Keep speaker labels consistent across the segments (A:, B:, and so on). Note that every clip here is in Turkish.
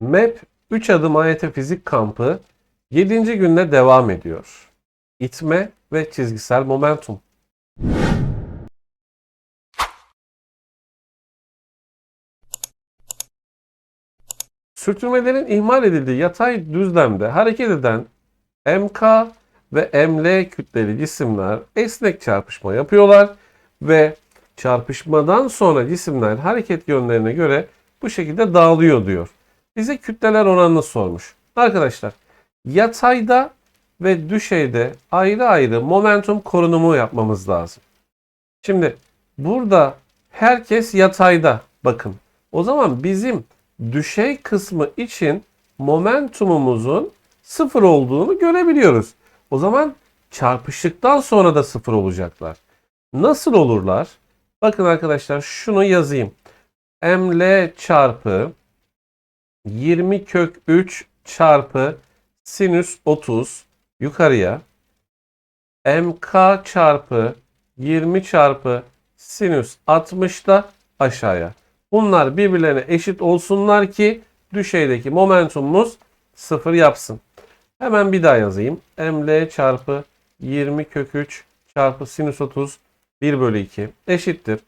A: MEP 3 adım AYT fizik kampı 7. günde devam ediyor. İtme ve çizgisel momentum. Sürtünmelerin ihmal edildiği yatay düzlemde hareket eden MK ve ML kütleli cisimler esnek çarpışma yapıyorlar ve çarpışmadan sonra cisimler hareket yönlerine göre bu şekilde dağılıyor diyor. Bize kütleler oranını sormuş. Arkadaşlar yatayda ve düşeyde ayrı ayrı momentum korunumu yapmamız lazım. Şimdi burada herkes yatayda bakın. O zaman bizim düşey kısmı için momentumumuzun sıfır olduğunu görebiliyoruz. O zaman çarpıştıktan sonra da sıfır olacaklar. Nasıl olurlar? Bakın arkadaşlar şunu yazayım. ml çarpı 20 kök 3 çarpı sinüs 30 yukarıya mk çarpı 20 çarpı sinüs 60 da aşağıya. Bunlar birbirlerine eşit olsunlar ki düşeydeki momentumumuz sıfır yapsın. Hemen bir daha yazayım. ml çarpı 20 kök 3 çarpı sinüs 30 1 bölü 2 eşittir.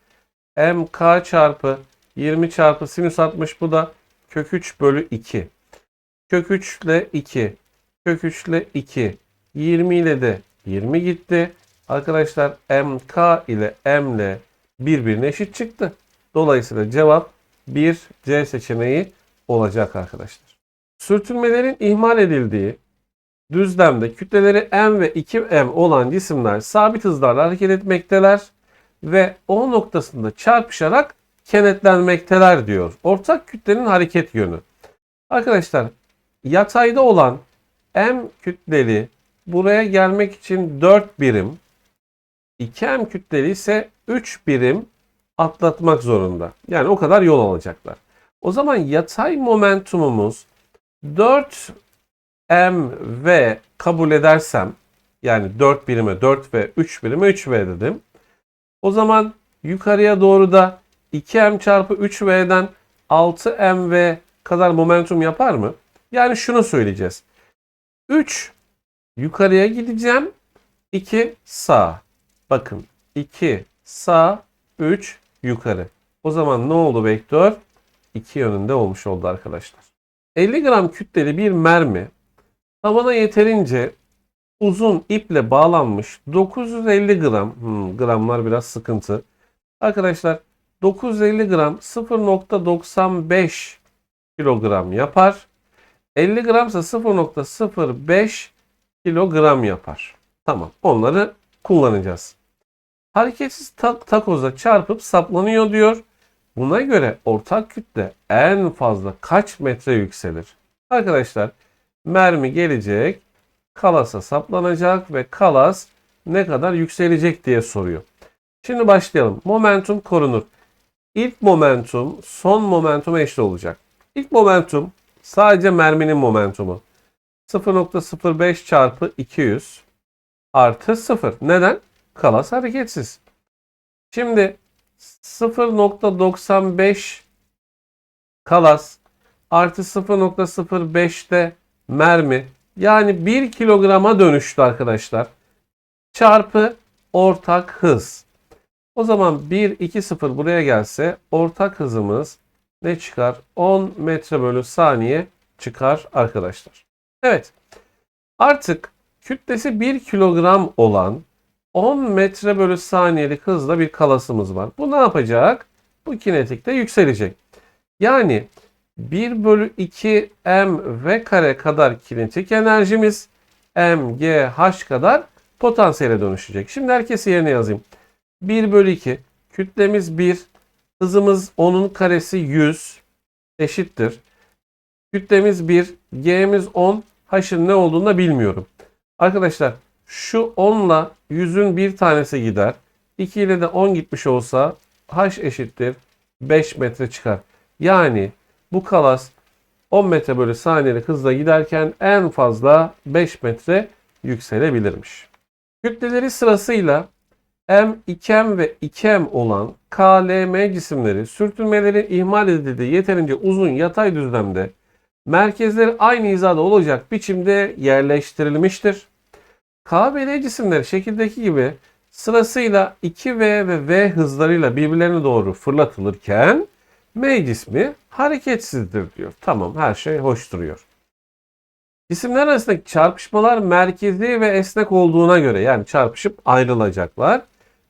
A: mk çarpı 20 çarpı sinüs 60 bu da kök 3 bölü 2. Kök 3 ile 2. Kök 3 ile 2. 20 ile de 20 gitti. Arkadaşlar mk ile ml birbirine eşit çıktı. Dolayısıyla cevap 1 C seçeneği olacak arkadaşlar. Sürtünmelerin ihmal edildiği düzlemde kütleleri m ve 2m olan cisimler sabit hızlarla hareket etmekteler ve O noktasında çarpışarak kenetlenmekteler diyor. Ortak kütlenin hareket yönü. Arkadaşlar yatayda olan m kütleli buraya gelmek için 4 birim, 2m kütleli ise 3 birim atlatmak zorunda. Yani o kadar yol alacaklar. O zaman yatay momentumumuz 4 mv kabul edersem yani 4 birime 4v 3 birime 3v dedim. O zaman yukarıya doğru da 2m çarpı 3v'den 6mv kadar momentum yapar mı? Yani şunu söyleyeceğiz. 3 yukarıya gideceğim. 2 sağ. Bakın 2 sağ 3 yukarı. O zaman ne oldu vektör? 2 yönünde olmuş oldu arkadaşlar. 50 gram kütleli bir mermi tavana yeterince uzun iple bağlanmış 950 gram hmm, gramlar biraz sıkıntı. Arkadaşlar 950 gram 0.95 kilogram yapar. 50 gramsa 0.05 kilogram yapar. Tamam onları kullanacağız. Hareketsiz tak takoza çarpıp saplanıyor diyor. Buna göre ortak kütle en fazla kaç metre yükselir? Arkadaşlar mermi gelecek, kalasa saplanacak ve kalas ne kadar yükselecek diye soruyor. Şimdi başlayalım. Momentum korunur. İlk momentum son momentum eşit olacak. İlk momentum sadece merminin momentumu. 0.05 çarpı 200 artı 0. Neden? Kalas hareketsiz. Şimdi 0.95 kalas artı 0.05'te mermi yani 1 kilograma dönüştü arkadaşlar. Çarpı ortak hız. O zaman 1, 2, 0 buraya gelse ortak hızımız ne çıkar? 10 metre bölü saniye çıkar arkadaşlar. Evet. Artık kütlesi 1 kilogram olan 10 metre bölü saniyelik hızla bir kalasımız var. Bu ne yapacak? Bu kinetikte yükselecek. Yani 1 bölü 2 m v kare kadar kinetik enerjimiz m g h kadar potansiyele dönüşecek. Şimdi herkesi yerine yazayım. 1 bölü 2 kütlemiz 1 hızımız 10'un karesi 100 eşittir. Kütlemiz 1 g'miz 10 h'ın ne olduğunu da bilmiyorum. Arkadaşlar şu 10 ile 100'ün bir tanesi gider. 2 ile de 10 gitmiş olsa h eşittir 5 metre çıkar. Yani bu kalas 10 metre bölü saniyelik hızla giderken en fazla 5 metre yükselebilirmiş. Kütleleri sırasıyla M, 2M ve 2M olan KLM cisimleri sürtünmeleri ihmal edildiği yeterince uzun yatay düzlemde merkezleri aynı hizada olacak biçimde yerleştirilmiştir. K ve L cisimleri şekildeki gibi sırasıyla 2V ve V hızlarıyla birbirlerine doğru fırlatılırken M cismi hareketsizdir diyor. Tamam her şey hoş duruyor. Cisimler arasındaki çarpışmalar merkezi ve esnek olduğuna göre yani çarpışıp ayrılacaklar.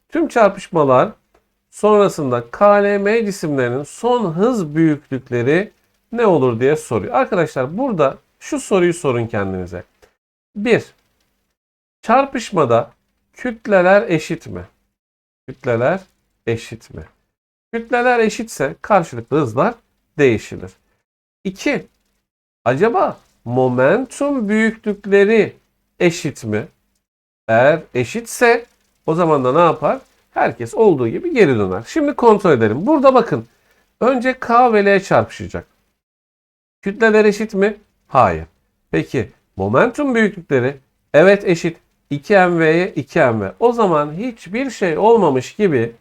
A: Tüm çarpışmalar sonrasında KLM cisimlerinin son hız büyüklükleri ne olur diye soruyor. Arkadaşlar burada şu soruyu sorun kendinize. 1. Çarpışmada kütleler eşit mi? Kütleler eşit mi? Kütleler eşitse karşılıklı hızlar değişilir. 2. Acaba momentum büyüklükleri eşit mi? Eğer eşitse o zaman da ne yapar? Herkes olduğu gibi geri döner. Şimdi kontrol edelim. Burada bakın. Önce K ve L çarpışacak. Kütleler eşit mi? Hayır. Peki momentum büyüklükleri evet eşit. 2mv'ye 2mv. O zaman hiçbir şey olmamış gibi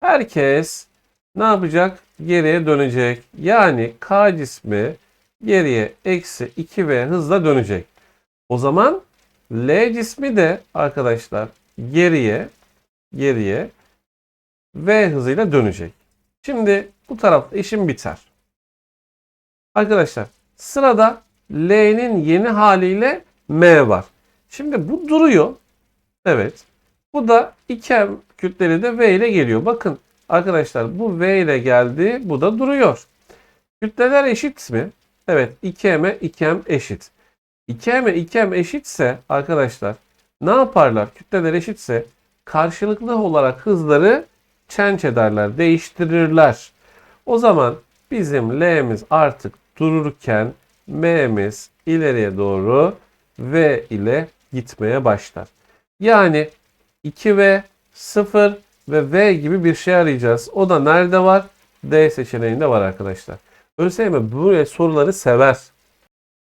A: herkes ne yapacak? Geriye dönecek. Yani K cismi geriye eksi 2v hızla dönecek. O zaman L cismi de arkadaşlar geriye geriye v hızıyla dönecek. Şimdi bu tarafta işim biter. Arkadaşlar sırada L'nin yeni haliyle M var. Şimdi bu duruyor. Evet. Bu da 2M kütleli de V ile geliyor. Bakın arkadaşlar bu V ile geldi. Bu da duruyor. Kütleler eşit mi? Evet 2M'e 2M eşit. 2M'e 2M eşitse arkadaşlar ne yaparlar? Kütleler eşitse karşılıklı olarak hızları change ederler, değiştirirler. O zaman bizim L'miz artık dururken M'miz ileriye doğru V ile gitmeye başlar. Yani 2V, 0 ve V gibi bir şey arayacağız. O da nerede var? D seçeneğinde var arkadaşlar. ÖSYM böyle soruları sever.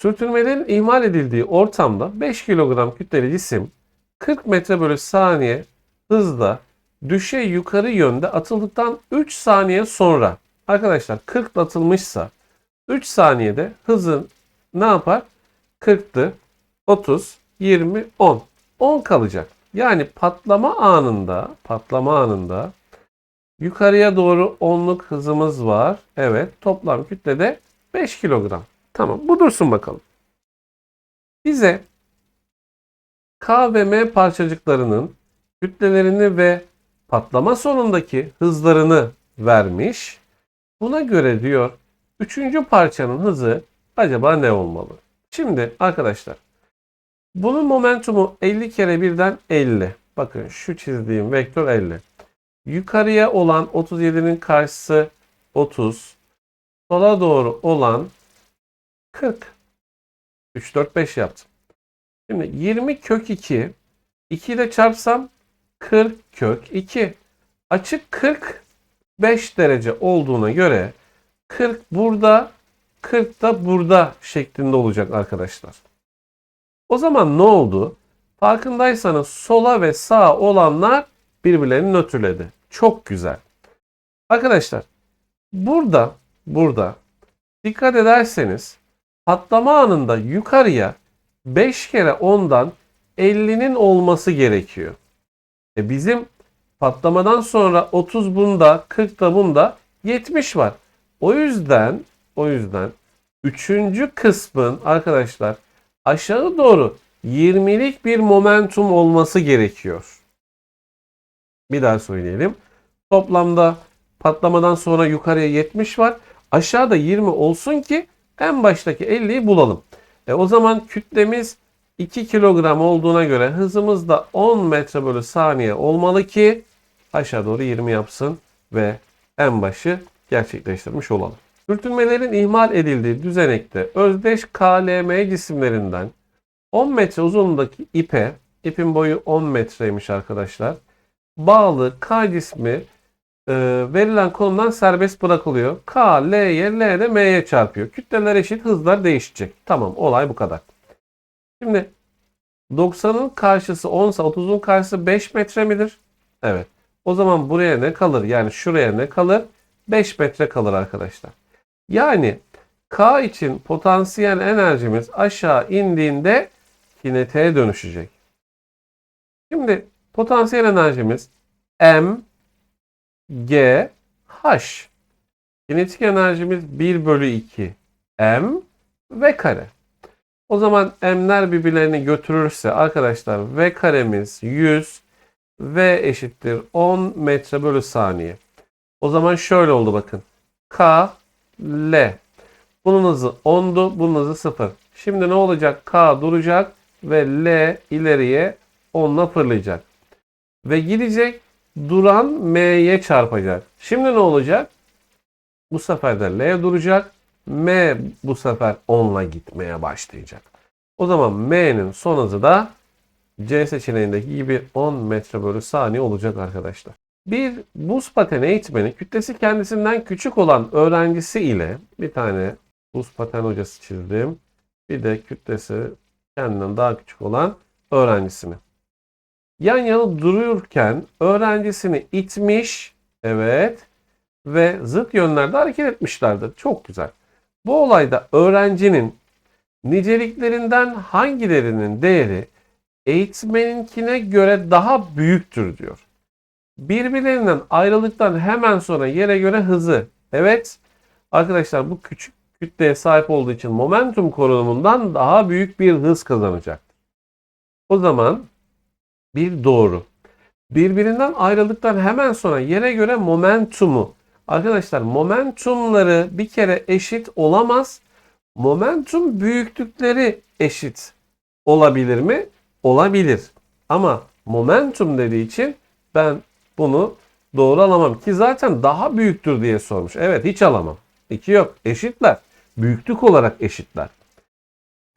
A: Sürtünmelerin ihmal edildiği ortamda 5 kilogram kütleli cisim 40 metre bölü saniye hızla düşey yukarı yönde atıldıktan 3 saniye sonra arkadaşlar 40 atılmışsa 3 saniyede hızın ne yapar? 40'tı. 30, 20, 10. 10 kalacak. Yani patlama anında, patlama anında yukarıya doğru 10'luk hızımız var. Evet, toplam kütle de 5 kilogram. Tamam, bu dursun bakalım. Bize K ve M parçacıklarının kütlelerini ve patlama sonundaki hızlarını vermiş. Buna göre diyor üçüncü parçanın hızı acaba ne olmalı? Şimdi arkadaşlar bunun momentumu 50 kere birden 50. Bakın şu çizdiğim vektör 50. Yukarıya olan 37'nin karşısı 30. Sola doğru olan 40. 3, 4, 5 yaptım. Şimdi 20 kök 2. 2 ile çarpsam 40 kök 2. Açık 45 derece olduğuna göre 40 burada 40 da burada şeklinde olacak arkadaşlar. O zaman ne oldu? Farkındaysanız sola ve sağa olanlar birbirlerini nötrledi. Çok güzel. Arkadaşlar burada burada dikkat ederseniz patlama anında yukarıya 5 kere 10'dan 50'nin olması gerekiyor. E bizim patlamadan sonra 30 bunda, 40 da bunda 70 var. O yüzden o yüzden üçüncü kısmın arkadaşlar aşağı doğru 20'lik bir momentum olması gerekiyor. Bir daha söyleyelim. Toplamda patlamadan sonra yukarıya 70 var. Aşağıda 20 olsun ki en baştaki 50'yi bulalım. E o zaman kütlemiz 2 kilogram olduğuna göre hızımız da 10 metre bölü saniye olmalı ki aşağı doğru 20 yapsın ve en başı gerçekleştirmiş olalım. Sürtünmelerin ihmal edildiği düzenekte özdeş KLM cisimlerinden 10 metre uzunluğundaki ipe, ipin boyu 10 metreymiş arkadaşlar, bağlı K cismi e, verilen konumdan serbest bırakılıyor. K, L'ye, L de M'ye çarpıyor. Kütleler eşit, hızlar değişecek. Tamam, olay bu kadar. Şimdi 90'ın karşısı 10 ise 30'un karşısı 5 metre midir? Evet. O zaman buraya ne kalır? Yani şuraya ne kalır? 5 metre kalır arkadaşlar. Yani K için potansiyel enerjimiz aşağı indiğinde kinetiğe dönüşecek. Şimdi potansiyel enerjimiz M G H. Kinetik enerjimiz 1 bölü 2 M V kare. O zaman M'ler birbirlerini götürürse arkadaşlar V karemiz 100 V eşittir 10 metre bölü saniye. O zaman şöyle oldu bakın. K L. Bunun hızı 10'du, bunun hızı 0. Şimdi ne olacak? K duracak ve L ileriye 10'la fırlayacak. Ve gidecek duran M'ye çarpacak. Şimdi ne olacak? Bu sefer de L duracak. M bu sefer 10'la gitmeye başlayacak. O zaman M'nin son hızı da C seçeneğindeki gibi 10 metre bölü saniye olacak arkadaşlar. Bir buz pateni eğitmeni kütlesi kendisinden küçük olan öğrencisi ile bir tane buz paten hocası çizdim. Bir de kütlesi kendinden daha küçük olan öğrencisini. Yan yana duruyorken öğrencisini itmiş, evet ve zıt yönlerde hareket etmişlerdir. Çok güzel. Bu olayda öğrencinin niceliklerinden hangilerinin değeri eğitmeninkine göre daha büyüktür diyor. Birbirlerinden ayrıldıktan hemen sonra yere göre hızı. Evet arkadaşlar bu küçük kütleye sahip olduğu için momentum korunumundan daha büyük bir hız kazanacaktır. O zaman bir doğru. Birbirinden ayrıldıktan hemen sonra yere göre momentumu. Arkadaşlar momentumları bir kere eşit olamaz. Momentum büyüklükleri eşit olabilir mi? Olabilir. Ama momentum dediği için ben bunu doğru alamam ki zaten daha büyüktür diye sormuş. Evet hiç alamam. İki yok. Eşitler. Büyüklük olarak eşitler.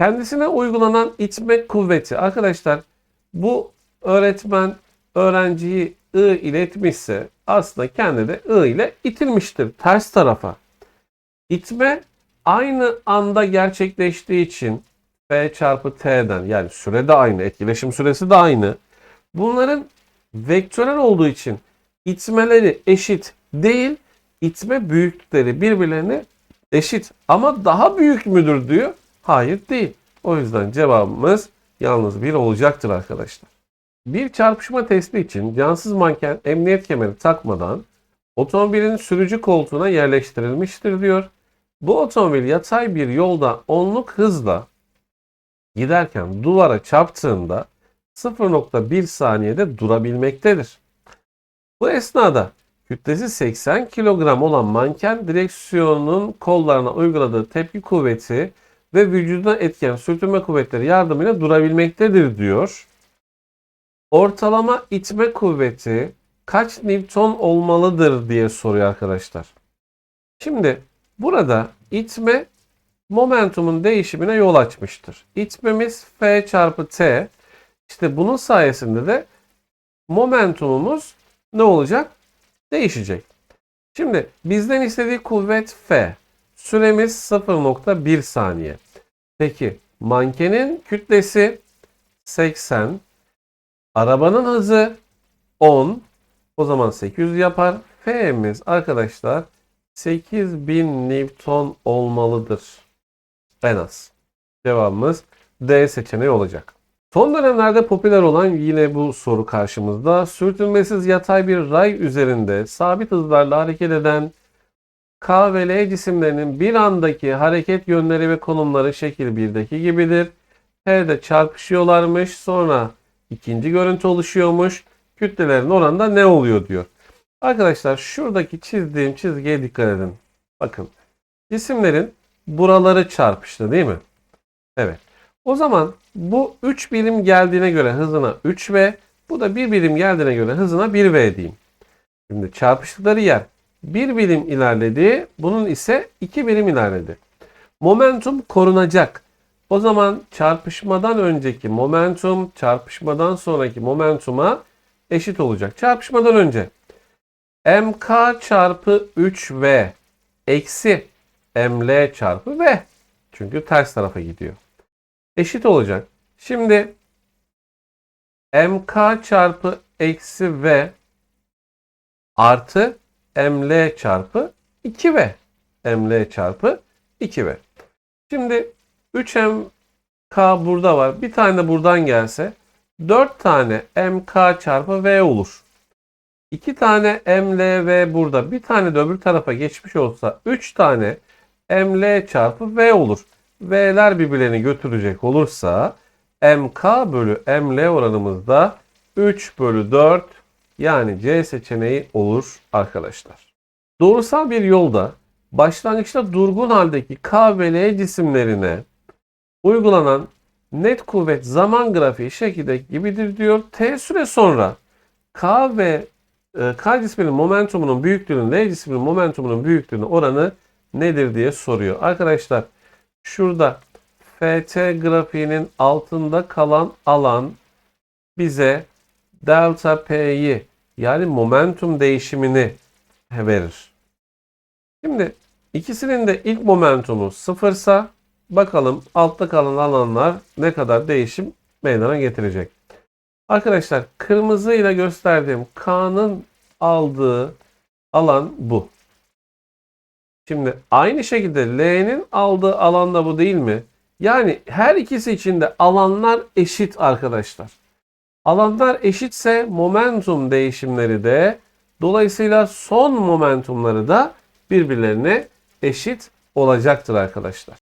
A: Kendisine uygulanan itme kuvveti. Arkadaşlar bu öğretmen öğrenciyi I ile itmişse aslında kendi de I ile itilmiştir ters tarafa. İtme aynı anda gerçekleştiği için F çarpı T'den yani süre de aynı, etkileşim süresi de aynı. Bunların vektörel olduğu için itmeleri eşit değil, itme büyüklükleri birbirlerine eşit. Ama daha büyük müdür diyor. Hayır değil. O yüzden cevabımız yalnız bir olacaktır arkadaşlar. Bir çarpışma testi için cansız manken emniyet kemeri takmadan otomobilin sürücü koltuğuna yerleştirilmiştir diyor. Bu otomobil yatay bir yolda onluk hızla giderken duvara çarptığında 0.1 saniyede durabilmektedir. Bu esnada kütlesi 80 kilogram olan manken direksiyonun kollarına uyguladığı tepki kuvveti ve vücuduna etken sürtünme kuvvetleri yardımıyla durabilmektedir diyor. Ortalama itme kuvveti kaç Newton olmalıdır diye soruyor arkadaşlar. Şimdi burada itme momentumun değişimine yol açmıştır. İtmemiz F çarpı T. İşte bunun sayesinde de momentumumuz ne olacak? Değişecek. Şimdi bizden istediği kuvvet F. Süremiz 0.1 saniye. Peki mankenin kütlesi 80. Arabanın hızı 10. O zaman 800 yapar. F'miz arkadaşlar 8000 Newton olmalıdır. En az. Cevabımız D seçeneği olacak. Son dönemlerde popüler olan yine bu soru karşımızda. Sürtünmesiz yatay bir ray üzerinde sabit hızlarla hareket eden K ve L cisimlerinin bir andaki hareket yönleri ve konumları şekil 1'deki gibidir. T'de çarpışıyorlarmış. Sonra ikinci görüntü oluşuyormuş. Kütlelerin oranında ne oluyor diyor. Arkadaşlar şuradaki çizdiğim çizgiye dikkat edin. Bakın cisimlerin buraları çarpıştı değil mi? Evet. O zaman bu 3 birim geldiğine göre hızına 3V, bu da 1 birim geldiğine göre hızına 1V diyeyim. Şimdi çarpıştıkları yer 1 birim ilerledi, bunun ise 2 birim ilerledi. Momentum korunacak. O zaman çarpışmadan önceki momentum çarpışmadan sonraki momentuma eşit olacak. Çarpışmadan önce mk çarpı 3v eksi ml çarpı v. Çünkü ters tarafa gidiyor. Eşit olacak. Şimdi mk çarpı eksi v artı ml çarpı 2v. ml çarpı 2V. Şimdi 3MK burada var. Bir tane de buradan gelse 4 tane MK çarpı V olur. 2 tane MLV burada. Bir tane de öbür tarafa geçmiş olsa 3 tane ML çarpı V olur. V'ler birbirlerini götürecek olursa MK bölü ML oranımız da 3 bölü 4 yani C seçeneği olur arkadaşlar. Doğrusal bir yolda başlangıçta durgun haldeki K ve L cisimlerine uygulanan net kuvvet zaman grafiği şekildeki gibidir diyor. T süre sonra K ve e, K cisminin momentumunun büyüklüğünün L cisminin momentumunun büyüklüğünün oranı nedir diye soruyor. Arkadaşlar şurada FT grafiğinin altında kalan alan bize delta P'yi yani momentum değişimini verir. Şimdi ikisinin de ilk momentumu sıfırsa bakalım altta kalan alanlar ne kadar değişim meydana getirecek. Arkadaşlar kırmızı ile gösterdiğim K'nın aldığı alan bu. Şimdi aynı şekilde L'nin aldığı alan da bu değil mi? Yani her ikisi için de alanlar eşit arkadaşlar. Alanlar eşitse momentum değişimleri de dolayısıyla son momentumları da birbirlerine eşit olacaktır arkadaşlar.